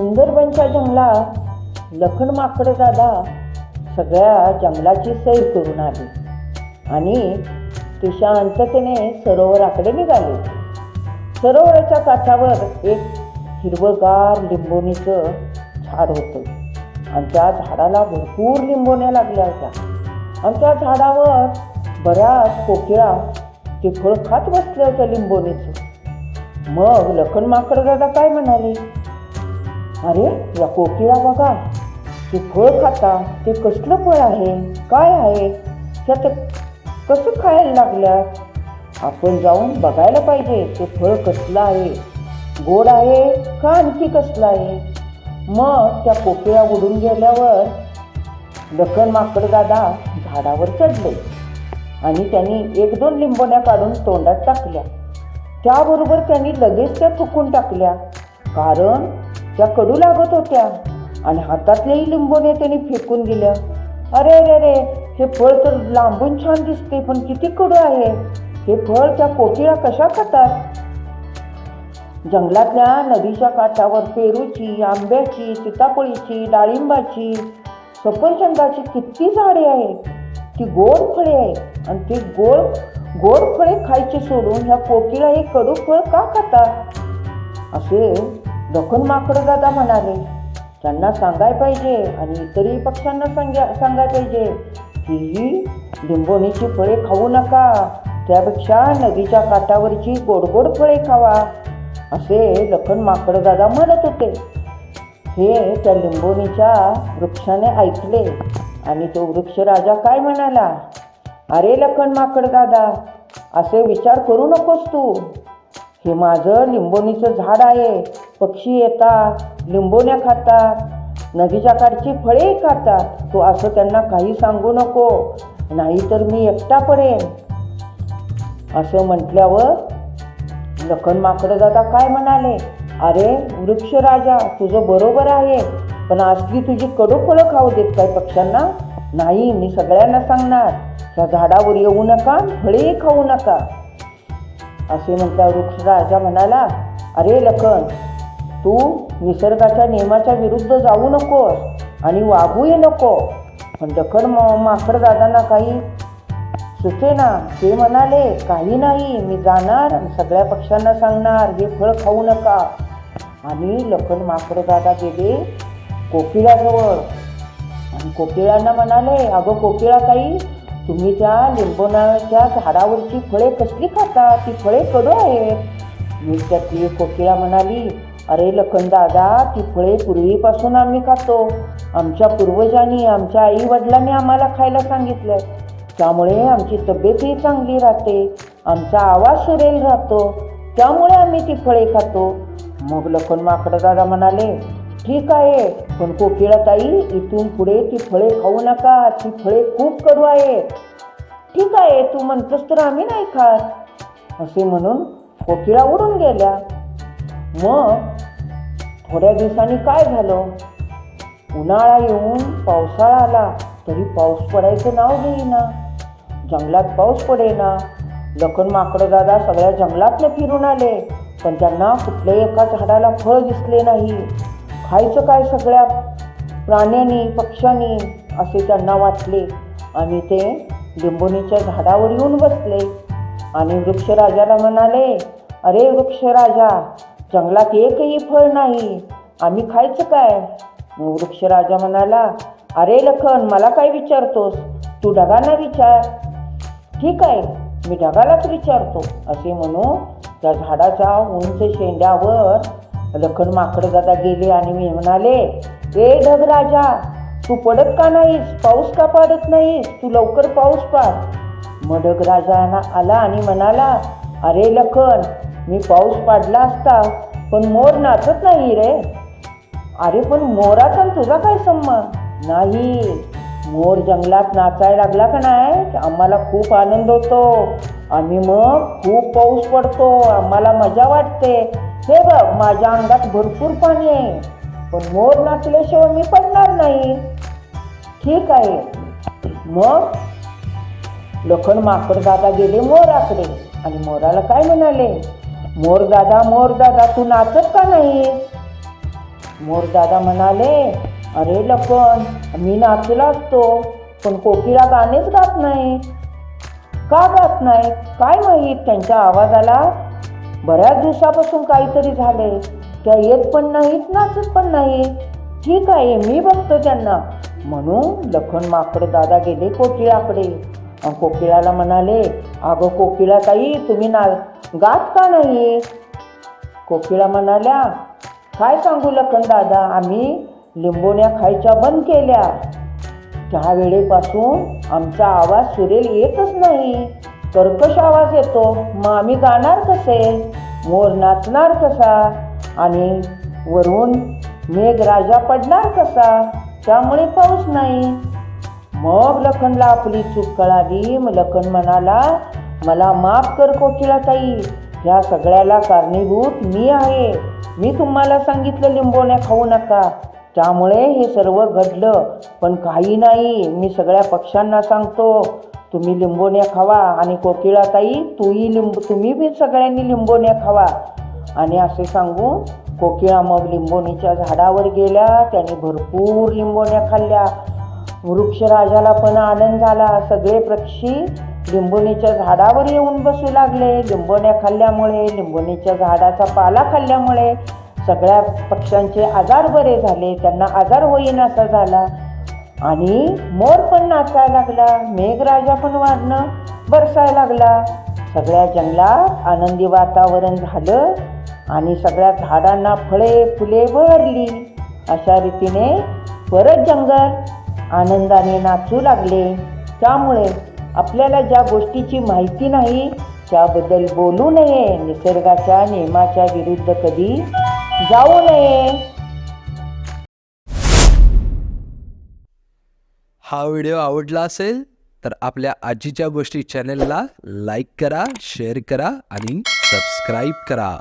सुंदरबनच्या जंगलात लखन माकडं दादा सगळ्या जंगलाची सैर करून आले आणि ते शांततेने सरोवराकडे निघाले. सरोवराच्या काठावर एक हिरवंगार लिंबोणीचं झाड होतं आणि त्या झाडाला भरपूर लिंबोण्या लागल्या होत्या. आणि त्या झाडावर बऱ्याच कोकिळा ते फळ खात बसल्या होत्या लिंबोणीचं. मग लखन माकड दादा काय म्हणाले? अरे या कोकिळा बघा. ते फळ खाता ते कसलं फळ आहे? काय आहे? त्यात कसं खायला लागल्या? आपण जाऊन बघायला पाहिजे ते फळ कसलं आहे? गोड आहे का आणखी कसलं आहे? मग त्या कोकिळा उडून गेल्यावर लखन माकड दादा झाडावर चढले आणि त्यांनी एक दोन लिंबोण्या काढून तोंडात टाकल्या. त्याबरोबर त्यांनी लगेच त्या थुकून टाकल्या. कारण त्या कडू लागत होत्या. आणि हातातलेही लिंबोने त्याने फेकून दिल्या. अरे अरे रे हे फळ तर लांबून छान दिसते पण किती कडू आहे? हे फळ त्या कोकिळा कशा खातात? जंगलातल्या नदीच्या काठावर पेरूची आंब्याची सीताफळीची डाळिंबाची सफरचंदाची किती झाडे आहेत? ती गोड फळे आहेत. आणि ती गोड गोड फळे खायची सोडून ह्या कोकिळा हे कडू फळ का खातात? असे दखन माकडं दादा म्हणाले. त्यांना सांगाय पाहिजे आणि इतरही पक्ष्यांना सांगा सांगाय पाहिजे की ही लिंबोणीची फळे खाऊ नका. त्यापेक्षा नदीच्या काठावरची गोड गोड फळे खावा. असे लखन माकड दादा म्हणत होते. हे त्या लिंबोणीच्या वृक्षाने ऐकले आणि तो वृक्ष राजा काय म्हणाला? अरे लखन माकड दादा असे विचार करू नकोस तू. हे माझं लिंबोणीचं झाड आहे. पक्षी येतात लिंबोण्या खातात नदीच्या काठची फळे खातात. तू असं त्यांना काही सांगू नको नाहीतर मी एकटा पडेन. असं म्हटल्यावर लखन माकडं दादा काय म्हणाले? अरे वृक्ष राजा तुझं बरोबर आहे पण असली तुझी कडूफळं खाऊ देत काय पक्ष्यांना? नाही मी सगळ्यांना सांगणार त्या झाडावर येऊ नका फळेही खाऊ नका. असे म्हणता वृक्ष राजा म्हणाला अरे लखन तू निसर्गाच्या नियमाच्या विरुद्ध जाऊ नकोस आणि वागूही नको. पण लखन माकड दादांना काही सुचेना. ते म्हणाले काही नाही मी जाणार आणि सगळ्या पक्ष्यांना सांगणार हे फळ खाऊ नका. आणि लखन माकड दादा गेले कोकिळाजवळ. आणि कोकिळांना म्हणाले अगं कोकिळा ताई तुम्ही त्या लिंबोनाच्या झाडावरची फळे कसली खाता ती फळे कडू आहेत. मी त्यातली कोकिळा म्हणाली अरे लखन दादा ती फळे पूर्वीपासून आम्ही खातो. आमच्या पूर्वजांनी आमच्या आई वडिलांनी आम्हाला खायला सांगितलं त्यामुळे आमची तब्येतही चांगली राहते. आमचा आवाज सुरेल राहतो. त्यामुळे आम्ही ती फळे खातो. मग लखन माकड दादा म्हणाले ठीक आहे पण कोकिळा ताई इथून पुढे ती फळे खाऊ नका. ती फळे खूप कडू आहे. ठीक आहे तू म्हणतोस तर आम्ही नाही खात. असे म्हणून कोकिळा उडून गेल्या. मग थोड्या दिवसांनी काय झालं? उन्हाळा येऊन पावसाळा आला तरी पाऊस पडायचं नाव घेईना. जंगलात पाऊस पडेना. लखन माकडं दादा सगळ्या जंगलातनं फिरून आले पण त्यांना कुठल्याही एका झाडाला फळ दिसले नाही. खायचं काय सगळ्या प्राण्यांनी पक्ष्यांनी असे त्यांना वाटले. आणि ते लिंबोणीच्या झाडावर येऊन बसले. आणि वृक्षराजाला म्हणाले अरे वृक्षराजा जंगलात एकही फळ नाही. आम्ही खायचं काय? मग वृक्षराजा म्हणाला अरे लखन मला काय विचारतोस? तू ढगांना विचार. ठीक आहे मी ढगालाच विचारतो असे म्हणू त्या झाडाच्या उंच शेंड्यावर लखन माकड दादा गेले आणि मी म्हणाले ए ढग राजा तू पडत का नाहीस? पाऊस का पाडत नाहीस? तू लवकर पाऊस पाड. मग ढग राजा आला आणि म्हणाला अरे लखन मी पाऊस पाडला असता पण मोर नाचत नाही रे. अरे पण मोराचा तुझा काय संबंध? नाही मोर जंगलात नाचायला लागला का नाही? आम्हाला खूप आनंद होतो. आम्ही मग खूप पाऊस पडतो. आम्हाला मजा वाटते. हे बघ माझ्या अंगात भरपूर पाणी आहे. पण मोर नाचल्याशिवाय मी पडणार नाही. ठीक आहे. मग? लखन माकड दादा गेले मोराकडे आणि मोराला काय म्हणाले? मोर दादा मोर दादा तू नाचत का नाही? मोरदादा म्हणाले अरे लपन मी नाचला असतो पण कोकिळा गाणेच गात नाही. का गात नाही? काय माहीत? त्यांच्या आवाजाला. बऱ्याच दिवसापासून काहीतरी झाले. त्या येत पण नाहीत नाचत पण नाही ठीक आहे मी बघतो त्यांना. म्हणून लखन माकड दादा गेले कोकिळाकडे कोकिळाला म्हणाले अगं कोकिळा ताई तुम्ही ना गात का नाही कोकिळा म्हणाल्या काय सांगू लखन दादा आम्ही लिंबोण्या खायच्या बंद केल्या. त्या वेळेपासून आमचा आवाज सुरेल येतच नाही. कर्कश आवाज येतो मग आम्ही गाणार कसे? मोर नाचणार कसा? आणि वरून मेघ राजा पडणार कसा? त्यामुळे पाऊस नाही. मग लखनला आपली चूक कळाली. मग लखन म्हणाला मला माफ कर कोकिळा ताई ह्या सगळ्याला कारणीभूत मी आहे. मी तुम्हाला सांगितलं लिंबोण्या खाऊ नका. त्यामुळे हे सर्व घडलं. पण काही नाही मी सगळ्या पक्ष्यांना सांगतो. तुम्ही लिंबोण्या खावा आणि कोकिळा ताई तूही लिंब तुम्ही बी सगळ्यांनी लिंबोण्या खावा. आणि असे सांगून कोकिळा मग लिंबोणीच्या झाडावर गेल्या त्याने भरपूर लिंबोण्या खाल्ल्या. वृक्षराजाला पण आनंद झाला. सगळे पक्षी लिंबोणीच्या झाडावर येऊन बसू लागले. लिंबोण्या खाल्ल्यामुळे लिंबोणीच्या झाडाचा पाला खाल्ल्यामुळे सगळ्या पक्ष्यांचे आजार बरे झाले. त्यांना आजार होईनासा झाला. आणि मोर पण नाचायला लागला. मेघराजा पण वाढणं बरसायला लागला. सगळ्या जंगलात आनंदी वातावरण झालं आणि सगळ्या झाडांना फळे फुले भरली. अशा रीतीने परत जंगल आनंदाने नाचू लागले. त्यामुळे आपल्याला ज्या गोष्टीची माहिती नाही त्याबद्दल बोलू नये. निसर्गाच्या नियमाच्या विरुद्ध कधी जाऊ नये. हा व्हिडिओ आवडला असेल तर आपल्या आजीच्या गोष्टी चॅनेलला लाईक करा शेअर करा आणि सबस्क्राईब करा.